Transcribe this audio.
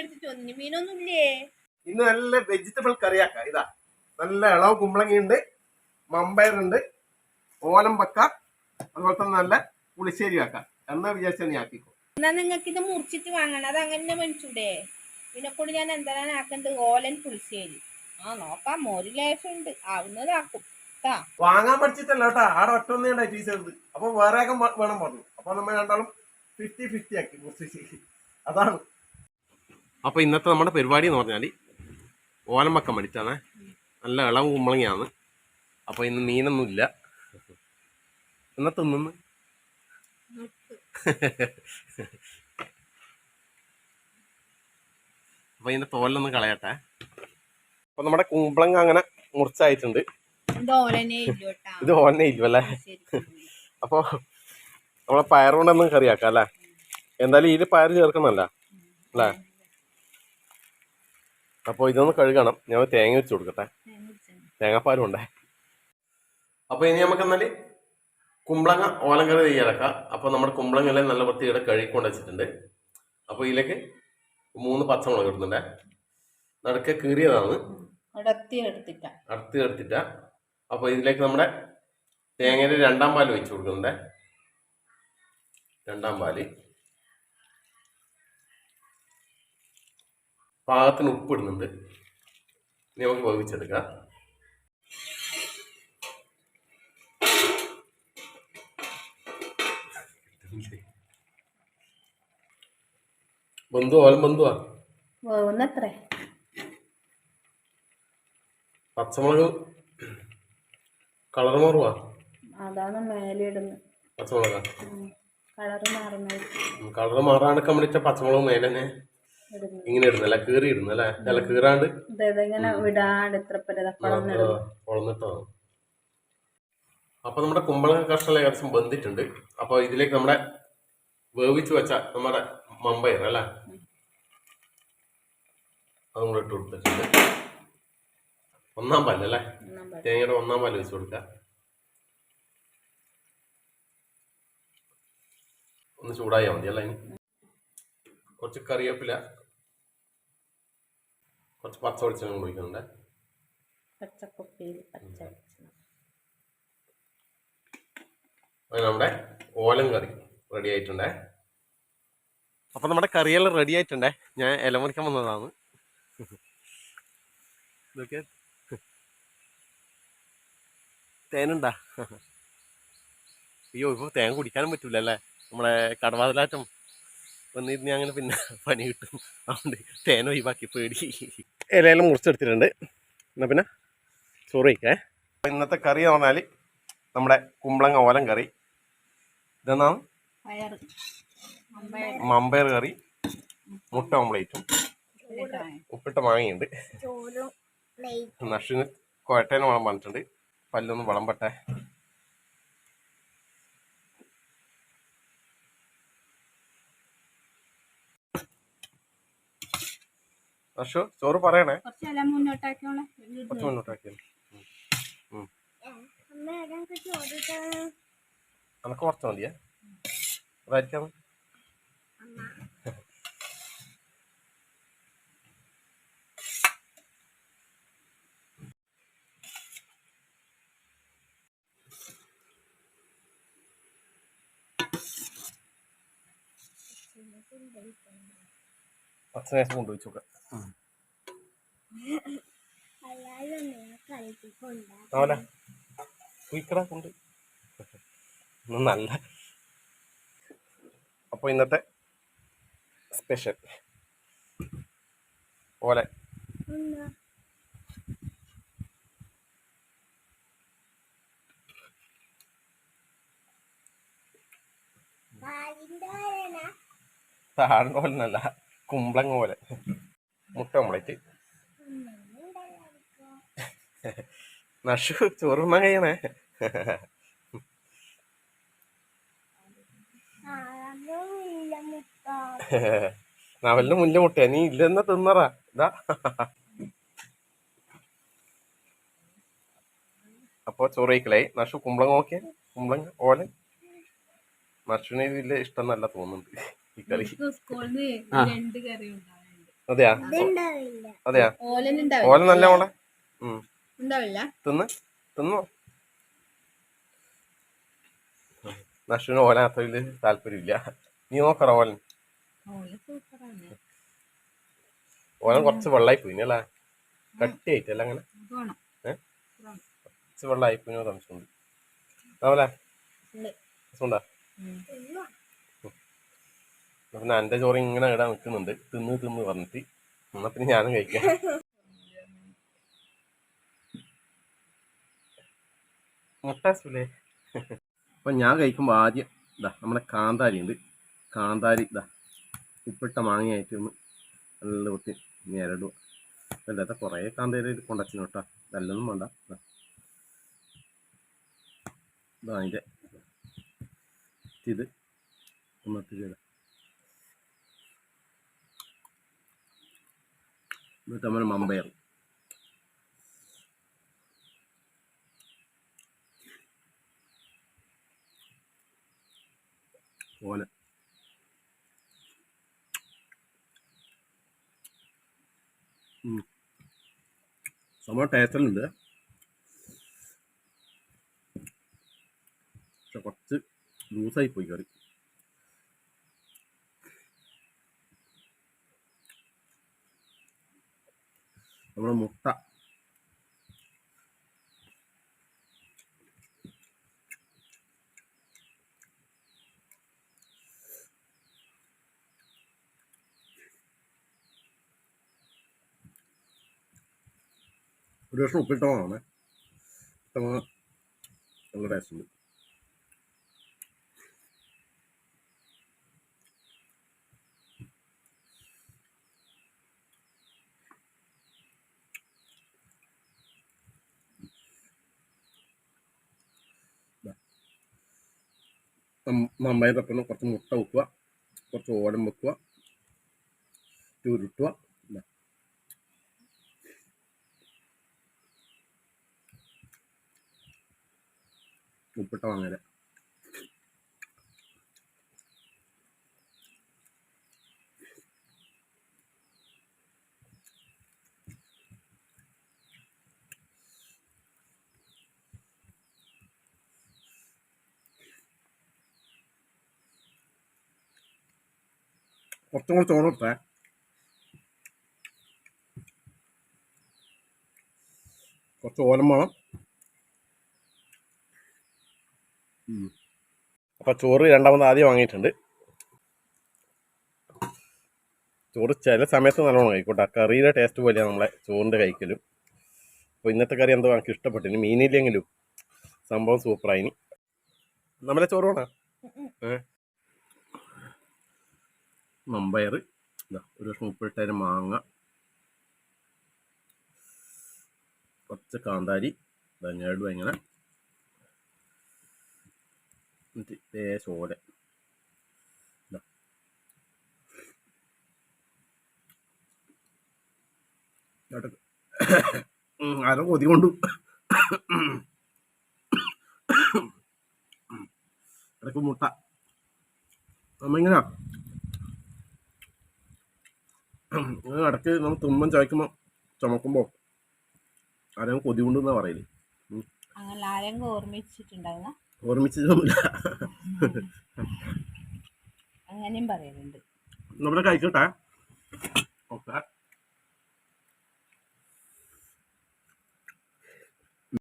എടുത്ത് ചൊന്നി മീനൊന്നുമില്ലേ? ഇന്ന് നല്ല വെജിറ്റബിൾ കറിയാക്ക. ഇതാ നല്ല ഇളവ് കുമ്പളങ്ങയുണ്ട് മമ്പയറുണ്ട് ഓലം വെക്ക അതുപോലെ തന്നെ നല്ല പുളിശ്ശേരി ആക്ക. എന്നാ വിചാരിച്ചാൽ നീ ആക്കിക്കോ. എന്നാ നിങ്ങൾക്ക് ഇത് മുറിച്ചിട്ട് വാങ്ങണം. അത് അങ്ങനെ മേടിച്ചൂടെ? ഇതിനെക്കൊണ്ട് ഞാൻ എന്താണ് ആക്കേണ്ടത്? ഓലൻ പുളിശ്ശേരി. ആ നോക്കാം. ഒരു ലേശം ഉണ്ട്. ആവുന്നതാക്കും വാങ്ങാൻ പഠിച്ചിട്ടല്ല കേട്ടാ. ആടെ ഒറ്റ ഒന്നേ ടീച്ചേഴ്സ് അപ്പൊ വേറെ വേണം പറഞ്ഞു. അപ്പൊ നമ്മൾ രണ്ടാളും ഫിഫ്റ്റി ഫിഫ്റ്റി ആക്കി മുറിച്ചു. അതാണ്. അപ്പൊ ഇന്നത്തെ നമ്മുടെ പരിപാടി എന്ന് പറഞ്ഞാൽ ഓലമക്ക മടിച്ചാണ് നല്ല ഇളം കുമ്പളങ്ങയാണ്. അപ്പോൾ ഇന്ന് മീനൊന്നും ഇല്ല. എന്നാ തിന്നുന്നു? അപ്പൊ ഇതിന്റെ തോലൊന്ന് കളയട്ടെ. അപ്പോൾ നമ്മുടെ കുമ്പളങ്ങ അങ്ങനെ മുറിച്ചായിട്ടുണ്ട്. ഇത് ഓലനെ ഇല്ലല്ലേ? അപ്പോൾ അപ്പൊ നമ്മളെ പയർ കൊണ്ടൊന്നും കറിയാക്കാം അല്ലേ? എന്തായാലും ഇതിൽ പയർ ചേർക്കുന്നല്ല അല്ലേ? അപ്പോൾ ഇതൊന്ന് കഴുകണം. ഞാൻ തേങ്ങ വെച്ച് കൊടുക്കട്ടെ. തേങ്ങാപ്പാലും ഉണ്ടേ അപ്പോൾ ഇനി നമുക്ക് എന്നാൽ കുമ്പളങ്ങ ഓലം കറി തയ്യാറാക്കാം. അപ്പോൾ നമ്മുടെ കുമ്പളങ്ങെല്ലാം നല്ല വൃത്തിയുടെ കഴുകിക്കൊണ്ട് വെച്ചിട്ടുണ്ട്. അപ്പോൾ ഇതിലേക്ക് മൂന്ന് പച്ചമുളക് ഇടുന്നുണ്ടേ. നടുക്കെ കീറിയതാണ്. അടത്തി എടുത്തിട്ട. അടുത്ത് എടുത്തിട്ട. അപ്പോൾ ഇതിലേക്ക് നമ്മുടെ തേങ്ങയുടെ രണ്ടാം പാൽ വെച്ച് കൊടുക്കുന്നുണ്ടേ. രണ്ടാം പാൽ. പാകത്തിന് ഉപ്പ് ഇടുന്നുണ്ട് ഇനി നമുക്ക് വേവിച്ചെടുക്കാം. ബന്ധു ഓലം ബന്ധുവാ? വേവുന്നത്രേ പച്ചമുളക് കളർ മാറുവാ? അതാണ് മേലെ ഇടുന്നത് പച്ചമുളകാ കളർ മാറുന്നത്. കളർ മാറാണ്ടൊക്കെ വേണ്ടിട്ട് പച്ചമുളക് മേലെ ഇങ്ങനെ ഇടുന്നല്ല കീറി ഇടുന്നല്ലേ അല്ല? കീറാണ്ട്? ഇങ്ങനെ വിടാണ്ട് ഇത്ര അപ്പൊ നമ്മുടെ കുമ്പളങ്ങ കഷ്ണം ഏകദേശം ബന്ധിട്ടുണ്ട് അപ്പൊ ഇതിലേക്ക് നമ്മുടെ വേവിച്ച് വെച്ച നമ്മുടെ മമ്പയർ അല്ലേ? അതും കൂടെ ഇട്ട് കൊടുത്തിട്ടുണ്ട്. ഒന്നാം പാൽ അല്ലേ? തേങ്ങയുടെ ഒന്നാം പാൽ വെച്ച് കൊടുക്കുക ഒന്ന് ചൂടായാൽ മതി അല്ലേ? കുറച്ച് കറിവേപ്പില കുറച്ച് പച്ച വെളിച്ചെണ്ണ ഒഴിക്കുന്നുണ്ട്. പച്ചക്കൊപ്പിയിൽ പച്ച അങ്ങനെ നമ്മുടെ ഓലം കറി റെഡി ആയിട്ടുണ്ടേ. അപ്പൊ നമ്മുടെ കറിയെല്ലാം റെഡി ആയിട്ടുണ്ടേ. ഞാൻ ഇലമുറിക്കാൻ വന്നതാണ്. ഇതൊക്കെ. തേനുണ്ടാ? അയ്യോ ഇപ്പൊ തേൻ കുടിക്കാനും പറ്റൂല അല്ലേ നമ്മുടെ കടവാതിലാറ്റം വന്നിരുന്ന് അങ്ങനെ പിന്നെ പണി കിട്ടും. അതുകൊണ്ട് തേന ഒഴിവാക്കി പേടി. ഇലയെല്ലാം മുറിച്ചെടുത്തിട്ടുണ്ട്. എന്നാ പിന്നെ? സോറി കഴിക്കേ ഇന്നത്തെ കറി എന്ന് പറഞ്ഞാൽ നമ്മുടെ കുമ്പളങ്ങ ഓലം കറി. ഇതെന്നാണ് പയർ മമ്പയർ കറി മുട്ട ഓംപ്ലേറ്റും ഉപ്പിട്ട മാങ്ങയുണ്ട് നഷിന് കുഴട്ടേന് വളം പറഞ്ഞിട്ടുണ്ട്. പല്ലൊന്നും വളം വിളമ്പട്ടെ. നഷു ചോറ് പറയണേ. കുറച്ചെല്ലാം മുന്നോട്ടാക്കിയോളെ. കുറച്ച് മുന്നോട്ടാക്കി അനക്ക് കുറച്ച് നോക്കാം അവനെ കുയിക്കടാ കൊണ്ട്. നല്ല. അപ്പോൾ ഇന്നത്തെ സ്പെഷ്യൽ. ഓലെ. താഴെ ഓലെന്നല്ല കുമ്പളങ്ങ പോലെ. മുട്ട ഓംലറ്റ് നഷു ചോറുമ്മ കഴിയണേ നവലിന് മുല്ല മുട്ട നീ ഇല്ലെന്ന തിന്നറാ. ഇതാ. അപ്പൊ ചോറ് നഷു കുമ്പളങ്ങ നോക്കിയ. കുമ്പളങ്ങ ഓല. നഷുവിന് ഇതിൽ ഇഷ്ടം നല്ല തോന്നുന്നുണ്ട്. ഈ കളി അതെയാ? അതെയാ? ഓലൻ ഓല നല്ല മോളെ? ഉണ്ടാവില്ല? തിന്ന്? തിന്നോ? നഷുവിന് ഓല അത്ര വലിയ താല്പര്യമില്ല. നീ നോക്കറ ഓലൻ. ഓല സൂപ്പറാണ്. ഓലൻ കുറച്ച് വെള്ളമായി പോയി അല്ലേ? കട്ടിയായിട്ടല്ല അങ്ങനെ? കൊറച്ച് വെള്ളമായി പോയി സംശയമുണ്ട് ആവല്ലേ ഉണ്ട്. പിന്നെ എന്റെ ചോറ് ഇങ്ങനെ ഇടാൻ നിൽക്കുന്നുണ്ട്. തിന്ന് തിന്ന് പറഞ്ഞിട്ട്. എന്നാ പിന്നെ ഞാനും കഴിക്കാം. മുട്ടാസില്ലേ അപ്പൊ ഞാൻ കഴിക്കുമ്പോൾ ആദ്യം ഇതാ നമ്മുടെ കാന്താരി ഉണ്ട്. കാന്താരി ഇതാ ഉപ്പിട്ട മാങ്ങയായിട്ട് ഒന്ന് നല്ല കുത്തി നേരിടുക അല്ലാത്ത കുറേ കാന്താരി കൊണ്ടച്ചു കേട്ടോ. നല്ലൊന്നും വേണ്ട. ഇതാ അതിന്റെ അതിന്റെ ഇത്. ഒന്നിട്ട് ചെയ്ത. നമ്മൾ മമ്പയർ ഉം. സംഭവം ടേസ്റ്റലുണ്ട് പക്ഷെ കുറച്ച് ലൂസായി പോയി കറി നമ്മുടെ മുട്ട. ഒരു വർഷം ഉപ്പിട്ടതാണ് നല്ല ടേസ്റ്റ് ഉണ്ട്. നന്നായി തപ്പണം കുറച്ച് മുട്ട വെക്കുക കുറച്ച് ഓടം വെക്കുക ചുരുട്ടുക. ഉപ്പിട്ട വാങ്ങല കുറച്ചും കൂടെ ചോറ് കുറച്ച് ഓലം വേണം. അപ്പം ചോറ് രണ്ടാമത് ആദ്യം വാങ്ങിയിട്ടുണ്ട്. ചോറ് ചില സമയത്ത് നല്ലോണം കഴിക്കോട്ടെ കറിയുടെ ടേസ്റ്റ് പോലെയാണ് നമ്മളെ ചോറിന്റെ കഴിക്കലും. അപ്പോൾ ഇന്നത്തെ കറി എന്തോ എനിക്ക് ഇഷ്ടപ്പെട്ടു. മീനില്ലെങ്കിലും സംഭവം സൂപ്പറായിനി നമ്മളെ ചോറ് വേണോ? ഏ? മമ്പയർ ഇതാ ഒരു വർഷം ഉപ്പിട്ടതിന് മാങ്ങ. കുറച്ച് കാന്താരി. ഞടും ഇങ്ങനെ. എന്നിട്ട് ഇതേ ചോര. അര കൊതി കൊണ്ടു ഇടയ്ക്ക് മുട്ട. നമ്മ ഇങ്ങനെയാ ഇങ്ങനെ ഇടയ്ക്ക് നമ്മൾ തുമ്മൻ ചവയ്ക്കുമ്പോൾ ചുമക്കുമ്പോൾ ആരെയും കൊതി കൊണ്ടെന്നാ പറയൽ. ആരെങ്കിലും ഓർമ്മിച്ചതൊന്നുമില്ല അങ്ങനെയും പറയലുണ്ട്. നമ്മുടെ കഴിക്കട്ടെ ഓക്കെ.